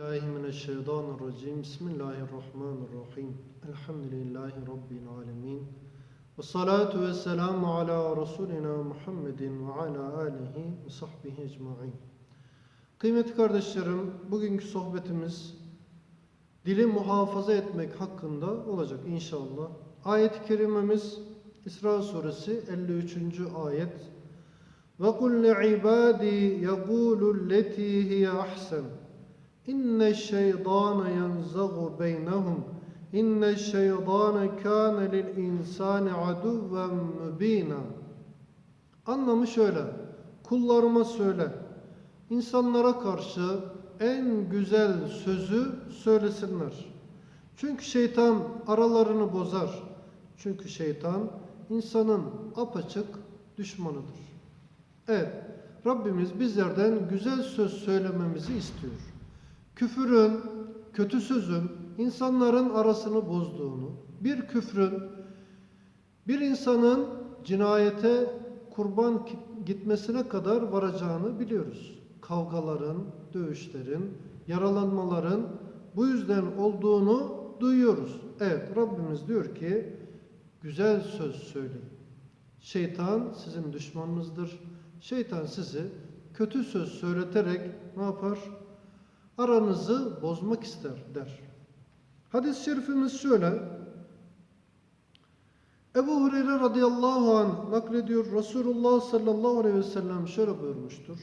Euzubillahimineşşeytanirracim. Bismillahirrahmanirrahim. Elhamdülillahi Rabbil alemin. Ve salatu ve selamu ala Resulina Muhammedin ve ala alihi ve sahbihi ecma'in. Kıymetli kardeşlerim, bugünkü sohbetimiz dili muhafaza etmek hakkında olacak inşallah. Ayet-i kerimemiz İsra suresi 53. ayet. Ve kul li ibadi yaqulu allati ahsen. İnne şeytâne yenzagu beynehum. İnne şeytâne kâne lil insâni aduven mübînâ. Anlamı şöyle. Kullarıma söyle. İnsanlara karşı en güzel sözü söylesinler. Çünkü şeytan aralarını bozar. Çünkü şeytan insanın apaçık düşmanıdır. Evet, Rabbimiz bizlerden güzel söz söylememizi istiyor. Küfürün, kötü sözün insanların arasını bozduğunu, bir küfrün bir insanın cinayete kurban gitmesine kadar varacağını biliyoruz. Kavgaların, dövüşlerin, yaralanmaların bu yüzden olduğunu duyuyoruz. Evet, Rabbimiz diyor ki güzel söz söyleyin. Şeytan sizin düşmanınızdır. Şeytan sizi kötü söz söyleterek ne yapar? Aranızı bozmak ister der. Hadis-i şerifimiz şöyle. Ebu Hureyre radıyallahu anh naklediyor. Resulullah sallallahu aleyhi ve sellem şöyle buyurmuştur.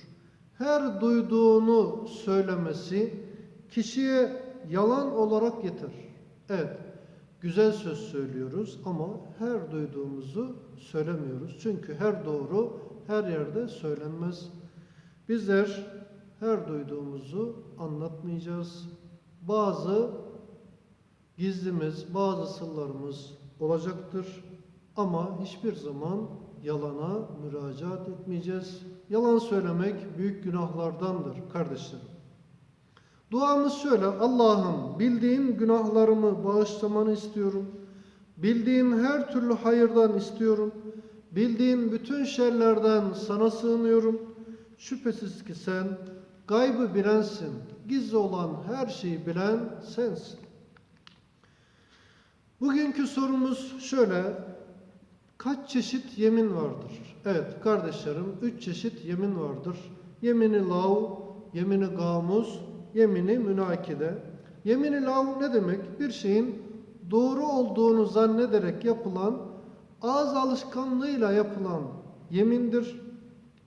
Her duyduğunu söylemesi kişiye yalan olarak yeter. Evet, güzel söz söylüyoruz ama her duyduğumuzu söylemiyoruz. Çünkü her doğru her yerde söylenmez. Bizler her duyduğumuzu anlatmayacağız. Bazı gizlimiz, bazı sırlarımız olacaktır. Ama hiçbir zaman yalana müracaat etmeyeceğiz. Yalan söylemek büyük günahlardandır kardeşlerim. Duamız şöyle. Allah'ım bildiğin günahlarımı bağışlamanı istiyorum. Bildiğin her türlü hayırdan istiyorum. Bildiğin bütün şerlerden sana sığınıyorum. Şüphesiz ki sen gaybı bilensin. Gizli olan her şeyi bilen sensin. Bugünkü sorumuz şöyle. Kaç çeşit yemin vardır? Evet kardeşlerim, üç çeşit yemin vardır. Yemini lav, yemini gamuz, yemini münakide. Yemini lav ne demek? Bir şeyin doğru olduğunu zannederek yapılan, ağız alışkanlığıyla yapılan yemindir.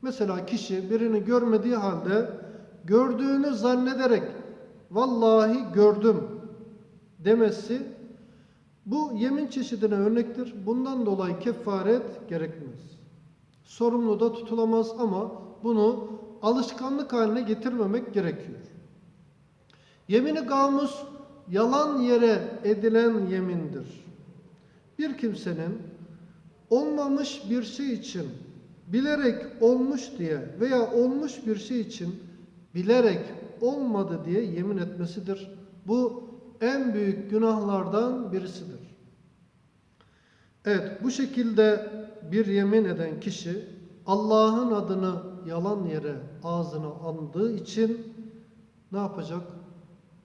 Mesela kişi birini görmediği halde gördüğünü zannederek vallahi gördüm demesi bu yemin çeşidine örnektir. Bundan dolayı kefaret gerekmez. Sorumlu da tutulamaz ama bunu alışkanlık haline getirmemek gerekiyor. Yemini gamus yalan yere edilen yemindir. Bir kimsenin olmamış bir şey için bilerek olmuş diye veya olmuş bir şey için bilerek olmadı diye yemin etmesidir. Bu en büyük günahlardan birisidir. Evet bu şekilde bir yemin eden kişi Allah'ın adını yalan yere ağzına andığı için ne yapacak?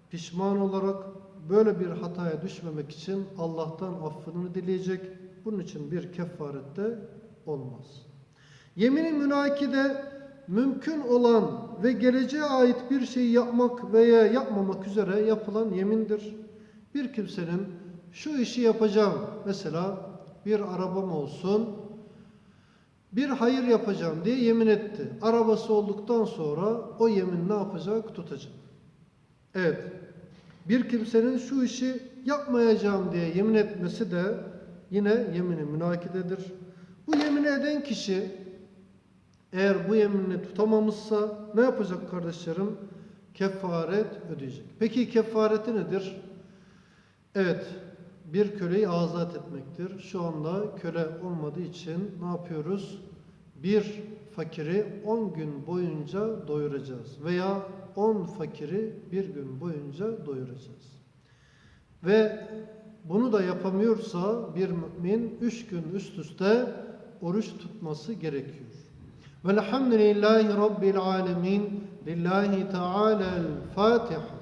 Pişman olarak böyle bir hataya düşmemek için Allah'tan affını dileyecek. Bunun için bir kefarette olmaz. Yemini münakide mümkün olan ve geleceğe ait bir şeyi yapmak veya yapmamak üzere yapılan yemindir. Bir kimsenin şu işi yapacağım mesela bir arabam olsun bir hayır yapacağım diye yemin etti. Arabası olduktan sonra o yemin ne yapacak? Tutacak. Evet. Bir kimsenin şu işi yapmayacağım diye yemin etmesi de yine yemini münakidedir. Bu yemin eden kişi eğer bu yeminini tutamamışsa ne yapacak kardeşlerim? Kefaret ödeyecek. Peki kefareti nedir? Evet, bir köleyi azat etmektir. Şu anda köle olmadığı için ne yapıyoruz? Bir fakiri 10 gün boyunca doyuracağız. Veya 10 fakiri bir gün boyunca doyuracağız. Ve bunu da yapamıyorsa bir mümin 3 gün üst üste oruç tutması gerekiyor. والحمد لله رب العالمين لله تعالى الفاتحة